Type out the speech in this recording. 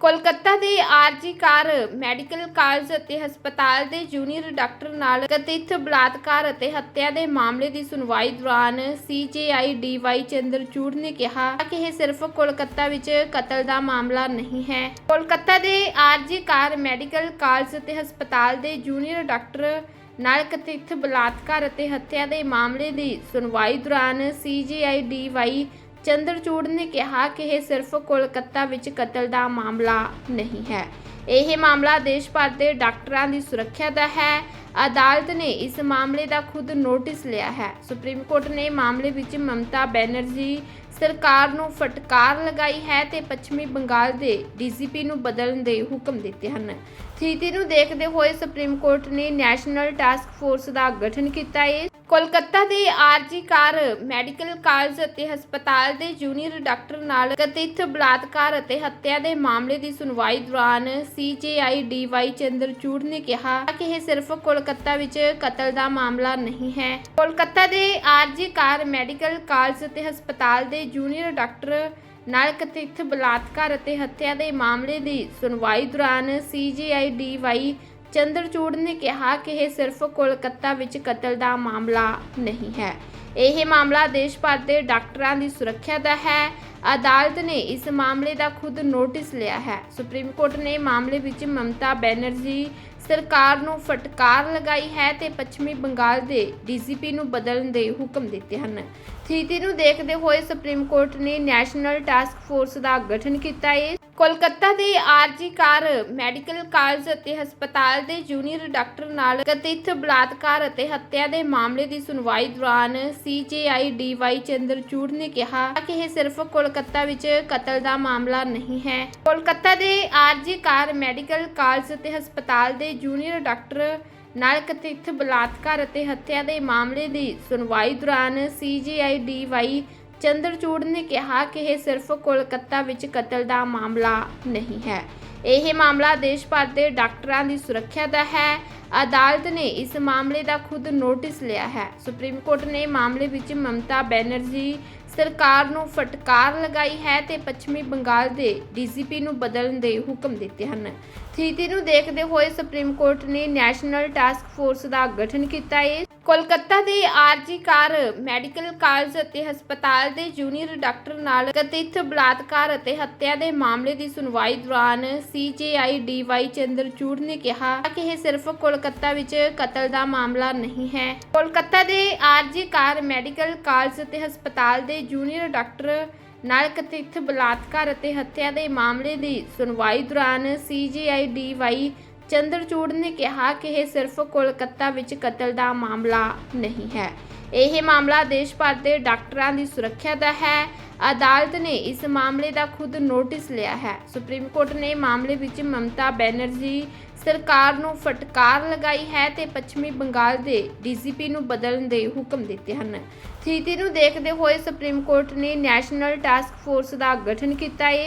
ਕੋਲਕਾਤਾ ਦੇ ਆਰਜੀ ਕਾਰ, medical college ਅਤੇ ਹਸਪਤਾਲ ਦੇ ਜੂਨੀਅਰ ਡਾਕਟਰ ਨਾਲ ਕਥਿਤ ਬਲਾਤਕਾਰ ਅਤੇ ਹੱਤਿਆ ਦੇ ਮਾਮਲੇ ਦੀ ਸੁਣਵਾਈ ਦੌਰਾਨ ਸੀਜੇਆਈ ਡੀਵਾਈ ਚੰਦਰਚੂੜ ਨੇ ਕਿਹਾ ਕਿ ਇਹ ਸਿਰਫ ਕੋਲਕਾਤਾ ਵਿੱਚ ਕਤਲ ਦਾ ਮਾਮਲਾ ਨਹੀਂ ਹੈ। ਕੋਲਕਾਤਾ ਦੇ ਆਰਜੀ ਕਾਰ, ਮੈਡੀਕਲ ਕਾਲਜ ਅਤੇ ਹਸਪਤਾਲ ਦੇ ਜੂਨੀਅਰ ਡਾਕਟਰ ਨਾਲ ਕਥਿਤ ਬਲਾਤਕਾਰ ਅਤੇ ਹੱਤਿਆ ਦੇ ਮਾਮਲੇ ਦੀ ਸੁਣਵਾਈ ਦੌਰਾਨ ਸੀਜੀਆਈ ਡੀਵਾਈ ਚੰਦਰਚੂੜ ਨੇ ਕਿਹਾ ਕਿ ਇਹ ਸਿਰਫ ਕੋਲਕਾਤਾ ਵਿੱਚ ਕਤਲ ਦਾ ਮਾਮਲਾ ਨਹੀਂ ਹੈ। ਇਹ ਮਾਮਲਾ ਦੇਸ਼ ਭਰ ਦੇ ਡਾਕਟਰਾਂ ਦੀ ਸੁਰੱਖਿਆ ਦਾ ਹੈ। ਅਦਾਲਤ ਨੇ ਇਸ ਮਾਮਲੇ ਦਾ ਖੁਦ ਨੋਟਿਸ ਲਿਆ ਹੈ। ਸੁਪਰੀਮ ਕੋਰਟ ਨੇ ਮਾਮਲੇ ਵਿੱਚ ਮਮਤਾ ਬੈਨਰਜੀ ਸਰਕਾਰ ਨੂੰ ਫਟਕਾਰ ਲਗਾਈ ਹੈ ਤੇ ਪੱਛਮੀ ਬੰਗਾਲ ਦੇ ਡੀਜੀਪੀ ਨੂੰ ਬਦਲਣ ਦੇ ਹੁਕਮ ਦਿੱਤੇ ਹਨ। ਸਥਿਤੀ ਨੂੰ ਦੇਖਦੇ ਹੋਏ ਸੁਪਰੀਮ ਕੋਰਟ ਨੇ ਨੈਸ਼ਨਲ ਟਾਸਕ ਫੋਰਸ ਦਾ ਗਠਨ ਕੀਤਾ। ਹੈ ਕੋਲਕਾਤਾ ਦੇ ਆਰਜੀ ਕਾਰ ਮੈਡੀਕਲ ਕਾਲਜ ਅਤੇ ਹਸਪਤਾਲ ਦੇ ਜੂਨੀਅਰ ਡਾਕਟਰ ਨਾਲ ਕਥਿਤ ਬਲਾਤਕਾਰ ਅਤੇ ਹੱਤਿਆ ਦੇ ਮਾਮਲੇ ਦੀ ਸੁਣਵਾਈ ਦੌਰਾਨ ਸੀਜੇਆਈ ਡੀਵਾਈ ਚੰਦਰਚੂੜ ਨੇ ਕਿਹਾ ਕਿ ਇਹ ਸਿਰਫ ਕੋਲਕਾਤਾ ਵਿੱਚ ਕਤਲ ਦਾ ਮਾਮਲਾ ਨਹੀਂ ਹੈ। ਕੋਲਕਾਤਾ ਦੇ ਆਰਜੀ ਕਾਰ ਮੈਡੀਕਲ ਕਾਲਜ ਅਤੇ ਹਸਪਤਾਲ ਦੇ ਜੂਨੀਅਰ ਡਾਕਟਰ ਨਾਲ ਕਥਿਤ ਬਲਾਤਕਾਰ ਅਤੇ ਹੱਤਿਆ ਦੇ ਮਾਮਲੇ ਦੀ ਸੁਣਵਾਈ ਦੌਰਾਨ ਸੀਜੀਆਈ ਡੀਵਾਈ ਚੰਦਰਚੂੜ ਨੇ ਕਿਹਾ ਕਿ ਇਹ ਸਿਰਫ ਕੋਲਕਾਤਾ ਵਿੱਚ ਕਤਲ ਦਾ ਮਾਮਲਾ ਨਹੀਂ ਹੈ। ਇਹ ਮਾਮਲਾ ਦੇਸ਼ ਭਰ ਦੇ ਡਾਕਟਰਾਂ ਦੀ ਸੁਰੱਖਿਆ ਦਾ ਹੈ। ਅਦਾਲਤ ਨੇ ਇਸ ਮਾਮਲੇ ਦਾ ਖੁਦ ਨੋਟਿਸ ਲਿਆ ਹੈ। ਸੁਪਰੀਮ ਕੋਰਟ ਨੇ ਮਾਮਲੇ ਵਿੱਚ ਮਮਤਾ ਬੈਨਰਜੀ ਸਰਕਾਰ ਨੂੰ ਫਟਕਾਰ ਲਗਾਈ ਹੈ ਤੇ ਪੱਛਮੀ ਬੰਗਾਲ ਦੇ ਡੀਜੀਪੀ ਨੂੰ ਬਦਲਣ ਦੇ ਹੁਕਮ ਦਿੱਤੇ ਹਨ। ਸਥਿਤੀ ਨੂੰ ਦੇਖਦੇ ਹੋਏ ਸੁਪਰੀਮ ਕੋਰਟ ਨੇ ਨੈਸ਼ਨਲ ਟਾਸਕ ਫੋਰਸ ਦਾ ਗਠਨ ਕੀਤਾ। ਹੈ ਕੋਲਕਾਤਾ ਦੇ ਆਰਜੀ ਕਾਰ, ਮੈਡੀਕਲ ਕਾਲਜ ਅਤੇ ਹਸਪਤਾਲ ਦੇ ਜੂਨੀਅਰ ਡਾਕਟਰ ਨਾਲ ਕਥਿਤ ਬਲਾਤਕਾਰ ਅਤੇ ਹੱਤਿਆ ਦੇ ਮਾਮਲੇ ਦੀ ਸੁਣਵਾਈ ਦੌਰਾਨ ਸੀਜੇਆਈ ਡੀਵਾਈ ਚੰਦਰਚੂੜ ਨੇ ਕਿਹਾ ਕਿ ਇਹ ਸਿਰਫ ਕੋਲਕਾਤਾ ਵਿੱਚ ਕਤਲ ਦਾ ਮਾਮਲਾ ਨਹੀਂ ਹੈ। ਕੋਲਕਾਤਾ ਦੇ ਆਰਜੀ ਕਾਰ, ਮੈਡੀਕਲ ਕਾਲਜ ਅਤੇ ਹਸਪਤਾਲ ਦੇ ਜੂਨੀਅਰ ਡਾਕਟਰ ਨਾਲ ਕਥਿਤ ਬਲਾਤਕਾਰ ਅਤੇ ਹੱਤਿਆ ਦੇ ਮਾਮਲੇ ਦੀ ਸੁਣਵਾਈ ਦੌਰਾਨ ਸੀਜੀਆਈ ਡੀਵਾਈ ਚੰਦਰਚੂੜ ਨੇ ਕਿਹਾ ਕਿ ਇਹ ਸਿਰਫ ਕੋਲਕਾਤਾ ਵਿੱਚ ਕਤਲ ਦਾ ਮਾਮਲਾ ਨਹੀਂ ਹੈ। ਇਹ ਮਾਮਲਾ ਦੇਸ਼ ਭਰ ਦੇ ਡਾਕਟਰਾਂ ਦੀ ਸੁਰੱਖਿਆ ਦਾ ਹੈ। ਅਦਾਲਤ ਨੇ ਇਸ ਮਾਮਲੇ ਦਾ ਖੁਦ ਨੋਟਿਸ ਲਿਆ ਹੈ। ਸੁਪਰੀਮ ਕੋਰਟ ਨੇ ਮਾਮਲੇ ਵਿੱਚ ਮਮਤਾ ਬੈਨਰਜੀ ਸਰਕਾਰ ਨੂੰ ਫਟਕਾਰ ਲਗਾਈ ਹੈ ਤੇ ਪੱਛਮੀ ਬੰਗਾਲ ਦੇ ਡੀਜੀਪੀ ਨੂੰ ਬਦਲਣ ਦੇ ਹੁਕਮ ਦਿੱਤੇ ਹਨ। ਸਥਿਤੀ ਨੂੰ ਦੇਖਦੇ ਹੋਏ ਸੁਪਰੀਮ ਕੋਰਟ ਨੇ ਨੈਸ਼ਨਲ ਟਾਸਕ ਫੋਰਸ ਦਾ ਗਠਨ ਕੀਤਾ। ਹੈ ਕੋਲਕਾਤਾ ਦੇ ਆਰਜੀ ਕਾਰ, ਮੈਡੀਕਲ ਕਾਲਜ ਅਤੇ ਹਸਪਤਾਲ ਦੇ ਜੂਨੀਅਰ ਡਾਕਟਰ ਨਾਲ ਕਥਿਤ ਬਲਾਤਕਾਰ ਅਤੇ ਹੱਤਿਆ ਦੇ ਮਾਮਲੇ ਦੀ ਸੁਣਵਾਈ ਦੌਰਾਨ ਸੀਜੇਆਈ ਡੀਵਾਈ ਚੰਦਰਚੂੜ ਨੇ ਕਿਹਾ ਕਿ ਇਹ ਸਿਰਫ ਕੋਲਕਾਤਾ ਵਿੱਚ ਕਤਲ ਦਾ ਮਾਮਲਾ ਨਹੀਂ ਹੈ। ਕੋਲਕਾਤਾ ਦੇ ਆਰਜੀ ਕਾਰ, ਮੈਡੀਕਲ ਕਾਲਜ ਅਤੇ ਹਸਪਤਾਲ ਦੇ ਜੂਨੀਅਰ ਡਾਕਟਰ ਨਾਲ ਕਥਿਤ ਬਲਾਤਕਾਰ ਅਤੇ ਹੱਤਿਆ ਦੇ ਮਾਮਲੇ ਦੀ ਸੁਣਵਾਈ ਦੌਰਾਨ ਸੀਜੀਆਈ ਡੀਵਾਈ ਚੰਦਰਚੂੜ ਨੇ ਕਿਹਾ ਕਿ ਇਹ ਸਿਰਫ ਕੋਲਕਾਤਾ ਵਿੱਚ ਕਤਲ ਦਾ ਮਾਮਲਾ ਨਹੀਂ ਹੈ। ਇਹ ਮਾਮਲਾ ਦੇਸ਼ ਭਰ ਦੇ ਡਾਕਟਰਾਂ ਦੀ ਸੁਰੱਖਿਆ ਦਾ ਹੈ। ਅਦਾਲਤ ਨੇ ਇਸ ਮਾਮਲੇ ਦਾ ਖੁਦ ਨੋਟਿਸ ਲਿਆ ਹੈ। ਸੁਪਰੀਮ ਕੋਰਟ ਨੇ ਮਾਮਲੇ ਵਿੱਚ ਮਮਤਾ ਬੈਨਰਜੀ ਸਰਕਾਰ ਨੂੰ ਫਟਕਾਰ ਲਗਾਈ ਹੈ ਤੇ ਪੱਛਮੀ ਬੰਗਾਲ ਦੇ ਡੀਜੀਪੀ ਨੂੰ ਬਦਲਣ ਦੇ ਹੁਕਮ ਦਿੱਤੇ ਹਨ। ਸਥਿਤੀ ਨੂੰ ਦੇਖਦੇ ਹੋਏ ਸੁਪਰੀਮ ਕੋਰਟ ਨੇ ਨੈਸ਼ਨਲ ਟਾਸਕ ਫੋਰਸ ਦਾ ਗਠਨ ਕੀਤਾ। ਹੈ